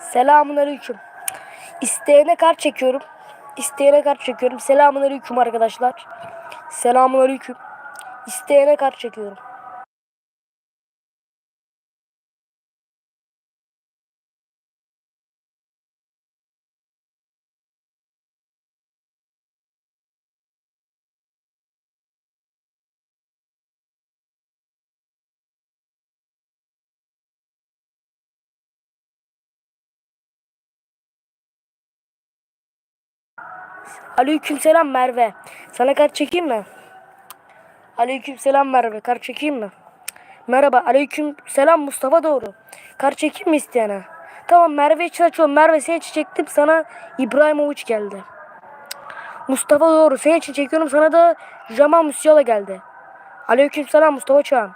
Selamun aleyküm. İsteyene kart çekiyorum. İsteyene kart çekiyorum. Selamun aleyküm arkadaşlar. Selamun aleyküm. İsteyene kart çekiyorum. Aleyküm selam Merve. Sana kart çekeyim mi? Aleyküm selam Merve. Kart çekeyim mi? Merhaba. Aleyküm selam Mustafa doğru. Kart çekeyim mi isteyene? Tamam Merve için açıyorum. Merve senin için çektim. Sana İbrahimovic geldi. Mustafa doğru. Senin için çekiyorum. Sana da Jamal Musiala geldi. Aleyküm selam Mustafa Çağan.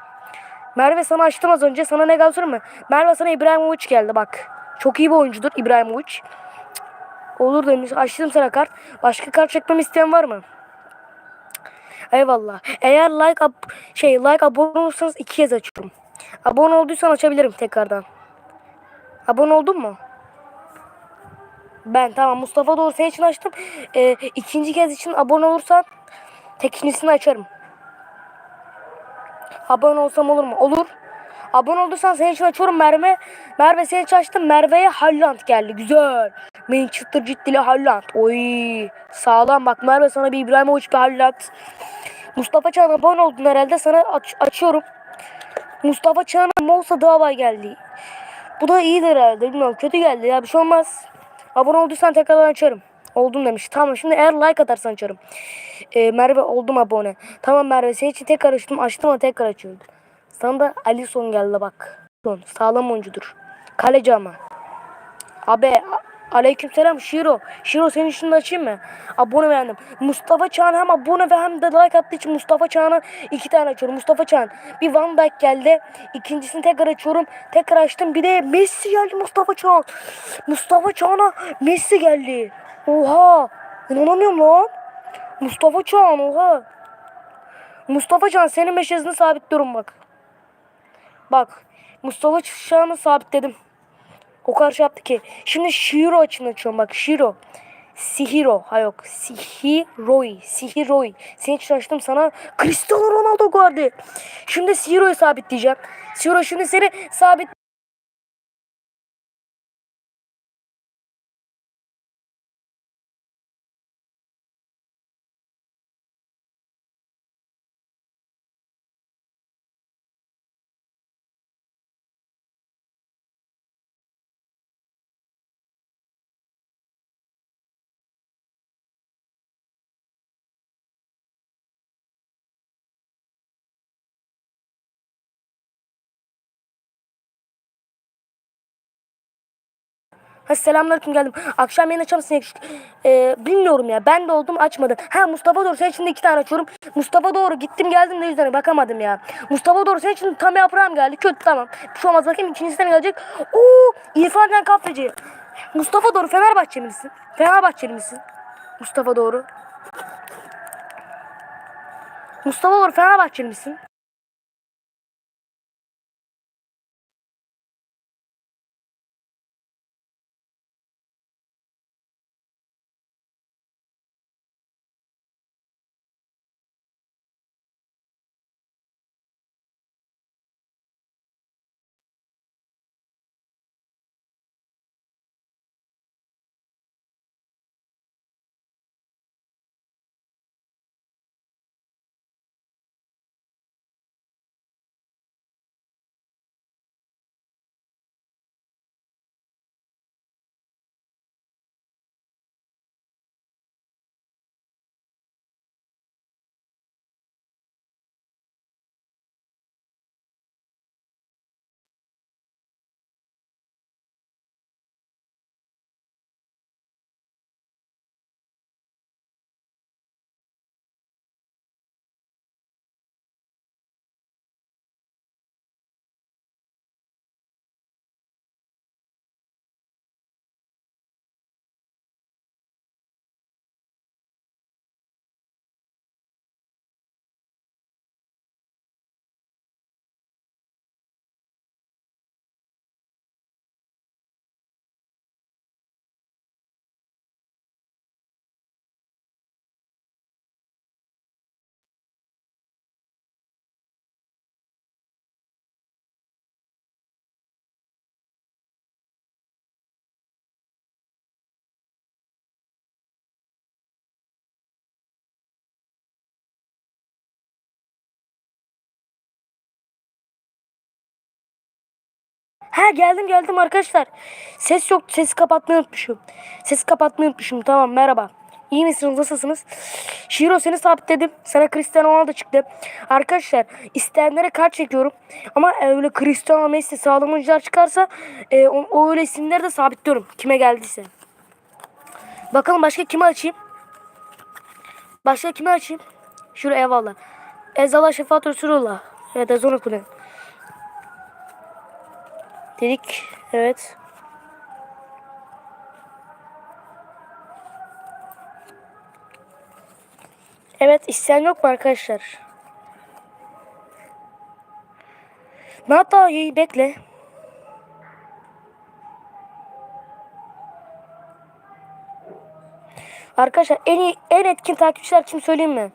Merve sana açtım az önce. Sana ne geldi mı? Merve sana İbrahimovic geldi bak. Çok iyi bir oyuncudur İbrahimovic. Olur demiş. Açtım sana kart. Başka kart çekmemi isteyen var mı? Eyvallah. Eğer like ab şey like abone olursanız iki kez açıyorum. Abone olduysan açabilirim tekrardan. Abone oldun mu? Ben tamam Mustafa Doğru senin için açtım. Ee, ikinci kez için abone olursan tekinisini açarım. Abone olsam olur mu? Olur. Abone olduysan senin için açıyorum Merve. Merve senin için açtım. Merve'ye Halland geldi. Güzel. Manchester City'li Halland. Oy. Sağlam bak Merve sana bir İbrahimovic bir Halland. Mustafa Çağan abone oldun herhalde. Sana aç- açıyorum. Mustafa Çağan'a Molsa Dava geldi. Bu da iyidir herhalde. Bilmiyorum kötü geldi ya bir şey olmaz. Abone olduysan tekrardan açarım. Oldun demiş. Tamam şimdi eğer like atarsan açarım. Ee, Merve oldum abone. Tamam Merve senin için tekrar açtım. Açtım ama tekrar açıyorum. Sana da Alisson geldi bak. Sağlam oyuncudur. Kaleci ama. Abi aleykümselam Şiro. Şiro senin için de açayım mı? Abone beğendim. Mustafa Çağan hem abone ve hem de like attığı için Mustafa Çağan'a iki tane açıyorum. Mustafa Çağan bir Van Dijk geldi. İkincisini tekrar açıyorum. Tekrar açtım. Bir de Messi geldi Mustafa Çağan. Mustafa Çağan'a Messi geldi. Oha. İnanamıyorum lan. Mustafa Çağan oha. Mustafa Çağan senin meşazını sabitliyorum bak. Bak Mustafa Çağan'ı sabitledim. O kadar şey yaptı ki. Şimdi Shiro açın açıyorum bak Shiro. Sihiro. Ha yok. Sihiroi. Sihiroi. Senin için açtım sana. Cristiano Ronaldo geldi. Şimdi Sihiro'yu sabitleyeceğim. Sihiro şimdi seni sabit Ha selamünaleyküm geldim. Akşam yayın açar mısın? Ee, bilmiyorum ya. Ben de oldum açmadım. Ha Mustafa Doğru senin için de iki tane açıyorum. Mustafa Doğru gittim geldim de yüzden bakamadım ya. Mustafa Doğru senin için tam yaprağım geldi. Kötü tamam. Bir şey olmaz bakayım ikincisi ne gelecek? Oo İrfan Can Kahveci. Mustafa Doğru Fenerbahçeli misin? Fenerbahçeli misin? Mustafa Doğru. Mustafa Doğru Fenerbahçeli misin? Ha geldim geldim arkadaşlar. Ses yok. Sesi kapatmayı unutmuşum. Sesi kapatmayı unutmuşum. Tamam merhaba. İyi misiniz? Nasılsınız? Şiro seni sabitledim. Sana Cristiano Ronaldo çıktı. Arkadaşlar isteyenlere kart çekiyorum. Ama öyle Cristiano Messi sağlam oyuncular çıkarsa e, o, o öyle isimleri de sabitliyorum. Kime geldiyse. Bakalım başka kimi açayım? Başka kimi açayım? Şuraya eyvallah. Ezala şefaat Resulullah. Evet ezan okudum. Dedik. Evet. Evet isteyen yok mu arkadaşlar? Ne hatta iyi bekle. Arkadaşlar en iyi en etkin takipçiler kim söyleyeyim mi?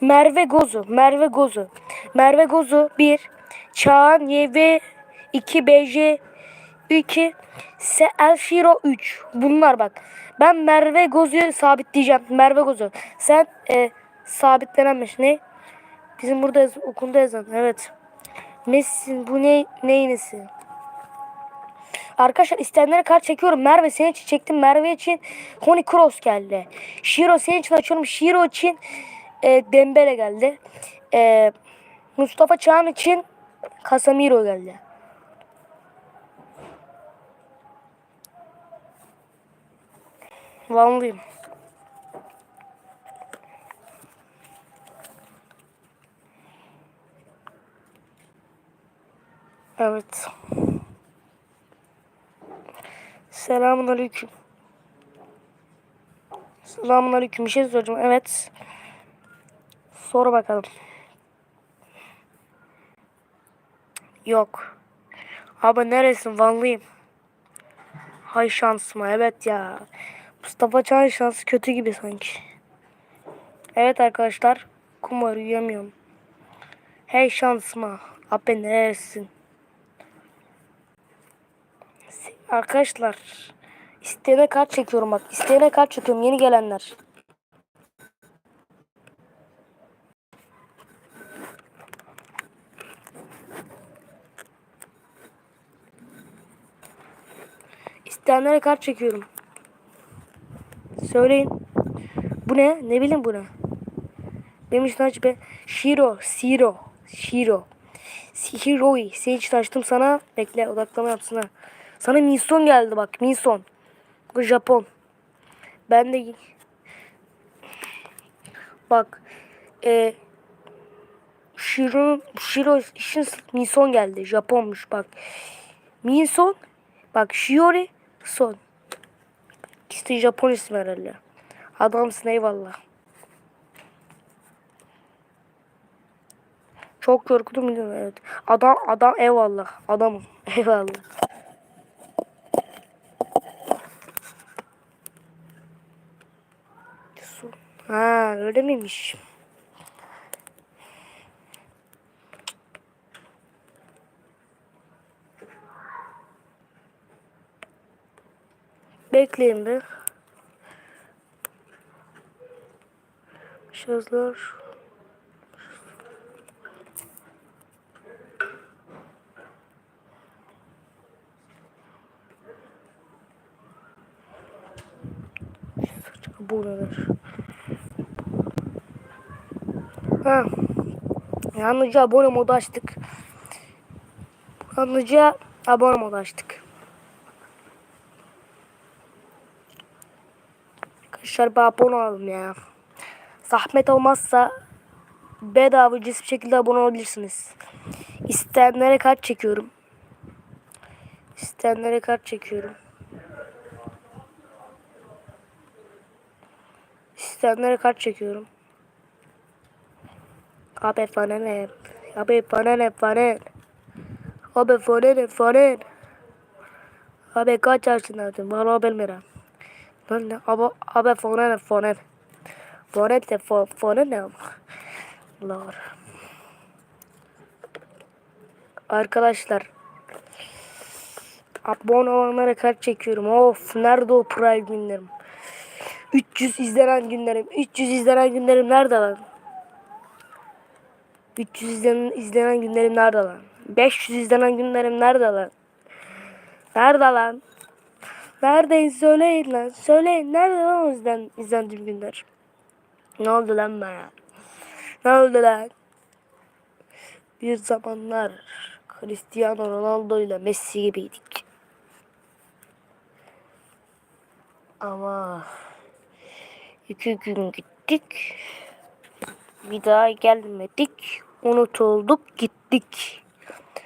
Merve Gozu, Merve Gozu. Merve Gozu 1, Çağan YV 2 BJ 2 Se Elfiro 3. Bunlar bak. Ben Merve Gozu'yu sabitleyeceğim. Merve Gozu. Sen e, sabitlenenmiş. Ne? Bizim burada yaz, okulda yazan. Evet. Messi bu ne neyinesi? Arkadaşlar isteyenlere kart çekiyorum. Merve senin için çektim. Merve için Toni Kroos geldi. Shiro senin için açıyorum. Shiro için e, Dembele geldi. E, Mustafa Çağan için Casemiro geldi. Vanlıyım. Evet. Selamun aleyküm. Selamun aleyküm. Bir şey soracağım. Evet. Sor bakalım. Yok. Abi neresin? Vanlıyım. Hay şansıma. Evet ya. Mustafa Çağ'ın şansı kötü gibi sanki. Evet arkadaşlar. Kumar uyuyamıyorum. Hey şansıma. Abi neresin? Arkadaşlar isteyene kart çekiyorum bak. İsteyene kart çekiyorum yeni gelenler. İsteyenlere kart çekiyorum. Söyleyin. Bu ne? Ne bileyim bu ne? Benim için aç be. Shiro, Shiro, Shiro. Shiroi. İçin açtım sana. Bekle odaklama yapsın ha. Sana Minson geldi bak. Minson. Bu Japon. Ben de bak e, Shiro Shiro için Minson geldi. Japonmuş bak. Minson bak Shiori Son. De Japon ismi herhalde. Adamsın eyvallah. Çok korkudum biliyorum evet. Adam adam eyvallah. Adamım. Eyvallah. Ha öyle miymiş? Bekleyin bir. Şazlar. Buralar. Ha. Yalnızca abone modu açtık. Yalnızca abone modu açtık. Arkadaşlar bir abone olalım ya. Zahmet olmazsa bedava ücretsiz bir şekilde abone olabilirsiniz. İsteyenlere kart çekiyorum. İsteyenlere kart çekiyorum. İsteyenlere kart çekiyorum. Abi bana ne? Abi bana ne bana? Abi bana ne bana? Abi kaç yaşındaydın? Bana bilmiyorum. Ben de abi abi ne bana? Bana de bana ne? Lord. Arkadaşlar abone olanlara kart çekiyorum. Of nerede o prime günlerim? 300 izlenen günlerim. 300 izlenen günlerim nerede lan? 300 izlenen, izlenen günlerim nerede lan? 500 izlenen günlerim nerede lan? Nerede lan? Neredeyiz söyleyin lan. Söyleyin. Nerede lan o yüzden izlendiğim günler? Ne oldu lan bana? Ne oldu lan? Bir zamanlar Cristiano Ronaldo ile Messi gibiydik. Ama iki gün gittik. Bir daha gelmedik. Unutulduk gittik.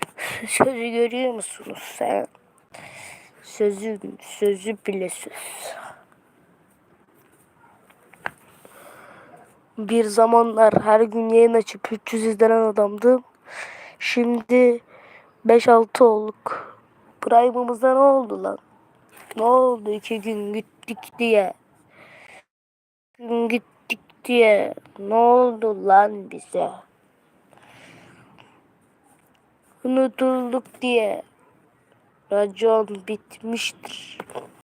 Sözü görüyor musunuz sen? Sözün sözü bile söz. Bir zamanlar her gün yayın açıp 300 izlenen adamdım. Şimdi 5-6 olduk. Prime'ımıza ne oldu lan? Ne oldu iki gün gittik diye? Gün gittik diye. Ne oldu lan bize? Unutulduk diye. Racon bitmiştir.